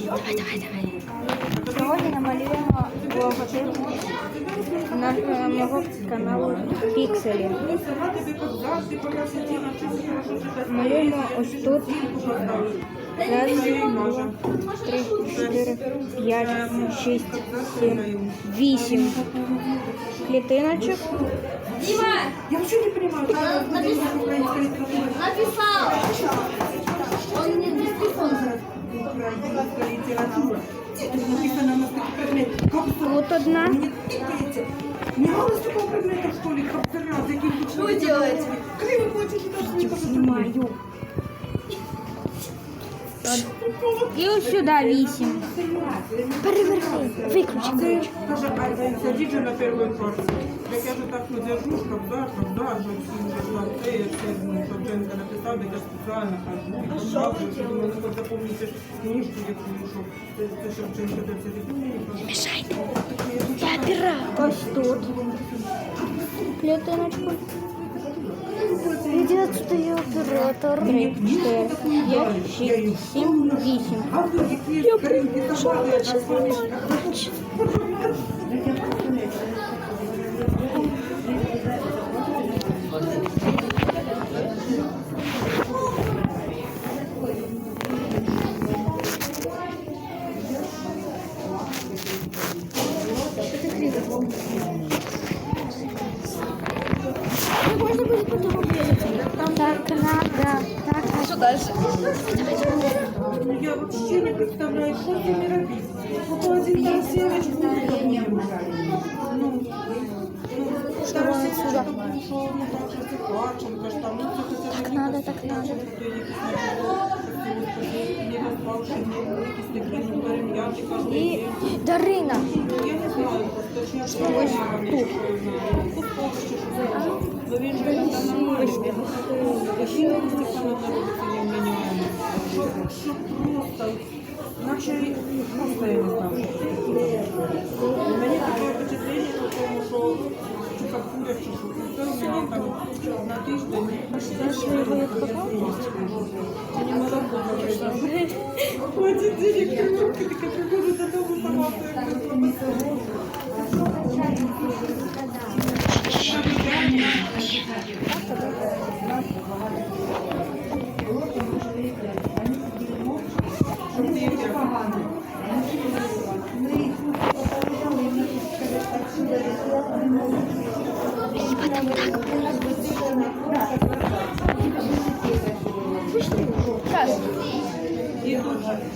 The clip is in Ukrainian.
Давай, давай, давай. Сьогодні намалюємо логотип нашого мого каналу Пікселі. Малюємо ось тут. Раз, два, три, чотири, п'ять, шість, сім, вісім клітиночок. Я вообще не это украинская литература Украинская литература. Тут написано у нас такой предмет. Как это? Тут одна. Мне тыкаете. Не надо такого предмета в школе, как заряд, таких Что вы делаете? Криво платите, так Знімаю. І ось сюди вісім. Переверни. Виключи. Це, каже, Альда, садіть же на первой партии. Так я же так ну держу, когда, когда, же всім держав це, я все, ну, що Дженка написав, так я спеціально кажу, показую, що думаю, ну, хоч запомните книжку, яку, що це, це Шевченко, це відмінює. Мішайте. Я піра. Ось тут. Клітиночку. Іди отсюда, оператор. Три, чотири, п'ять, ви які скриньки я так Можно будет потом Так надо. Так, Что дальше? Ну, я вообще не представляю, что с ними робить. Один там сілочку не Ну, Что отсюда? Так надо, так надо. І Дарина. Я не знаю, просто. Ось тут. Ну не просто, наче просто я не знаю. У мене таке впечатлення, тому, що як куря, що. Це у мене там на тиждень. Це не молоко, наприклад. Хватит денег, тренировки, таке приходжу додому сама. Сейчас. Пока.